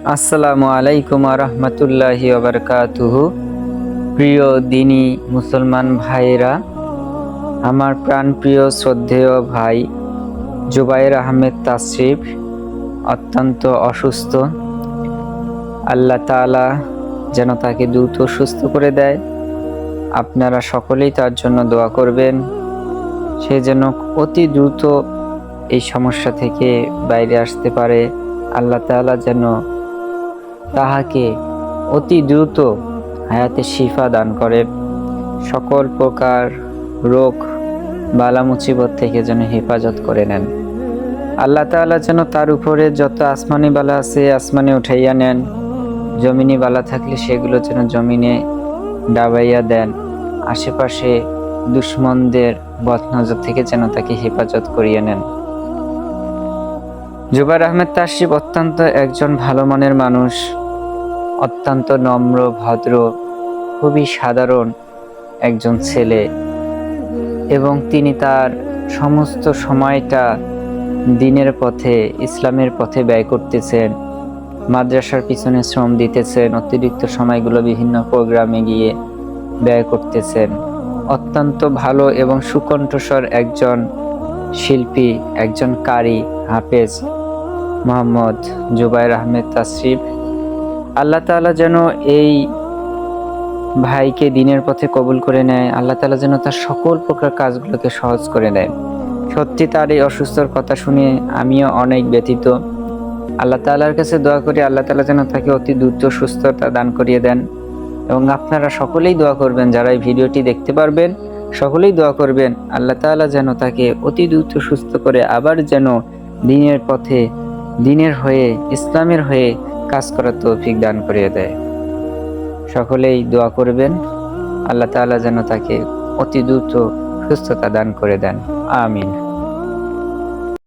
আসসালামু আলাইকুম রহমতুল্লাহি ওবরকাতুহু প্রিয় দিনী মুসলমান ভাইয়েরা, আমার প্রাণপ্রিয় শ্রদ্ধেয় ভাই জুবাইর আহমেদ তাসরিফ অত্যন্ত অসুস্থ। আল্লাহ তাআলা যেন তাকে দ্রুত সুস্থ করে দেয়। আপনারা সকলেই তার জন্য দোয়া করবেন। সে যেন অতি দ্রুত এই সমস্যা থেকে বাইরে আসতে পারে। আল্লাহ তাআলা যেন তাহাকে অতি দ্রুত হায়াতে শিফা দান করে। সকল প্রকার রোগ, বালা মুসিবত থেকে যেন হেফাজত করে নেন। আল্লাহ তাআলা যেন তার উপরে যত আসমানি বালা আছে আসমানে উঠাইয়া নেন। জমিনি বালা থাকলে সেগুলো যেন জমিনে ডাবাইয়া দেন। আশেপাশে দুশ্মনদের বদনজর থেকে যেন তাকে হেফাজত করিয়ে নেন। জুবাইর আহমেদ তাশরিফ অত্যন্ত একজন ভালো মনের মানুষ। অত্যন্ত নম্র, ভদ্র, খুবই সাধারণ একজন ছেলে এবং তিনি তার সমস্ত সময়টা দিনের পথে, ইসলামের পথে ব্যয় করতেছেন। মাদ্রাসার পিছনে শ্রম দিতেছেন, অতিরিক্ত সময়গুলো বিভিন্ন প্রোগ্রামে গিয়ে ব্যয় করতেছেন। অত্যন্ত ভালো এবং সুকণ্ঠস্বর একজন শিল্পী, একজন কারি হাফেজ মোহাম্মদ জুবাইর আহমেদ তাসরিফ। আল্লাহ তাআলা যেন এই ভাইকে দিনের পথে কবুল করে নেয়। আল্লাহ তালা যেন তার সকল প্রকার কাজগুলোকে সহজ করে দেয়। সত্যি তার এই অসুস্থর কথা শুনে আমিও অনেক ব্যথিত। আল্লাহ তাআলার কাছে দোয়া করি, আল্লাহ তালা যেন তাকে অতি দ্রুত সুস্থতা দান করিয়ে দেন। এবং আপনারা সকলেই দোয়া করবেন, যারা এই ভিডিওটি দেখতে পারবেন, সকলেই দোয়া করবেন, আল্লাহ তাআলা যেন তাকে অতি দ্রুত সুস্থ করে আবার যেন দিনের পথে, দিনের হয়ে, ইসলামের হয়ে কাজ করার তৌফিক দান করিয়ে দেয়। সকলেই দোয়া করবেন। আল্লাহ তাআলা যেন তাকে অতি দ্রুত সুস্থতা দান করে দেন। আমিন।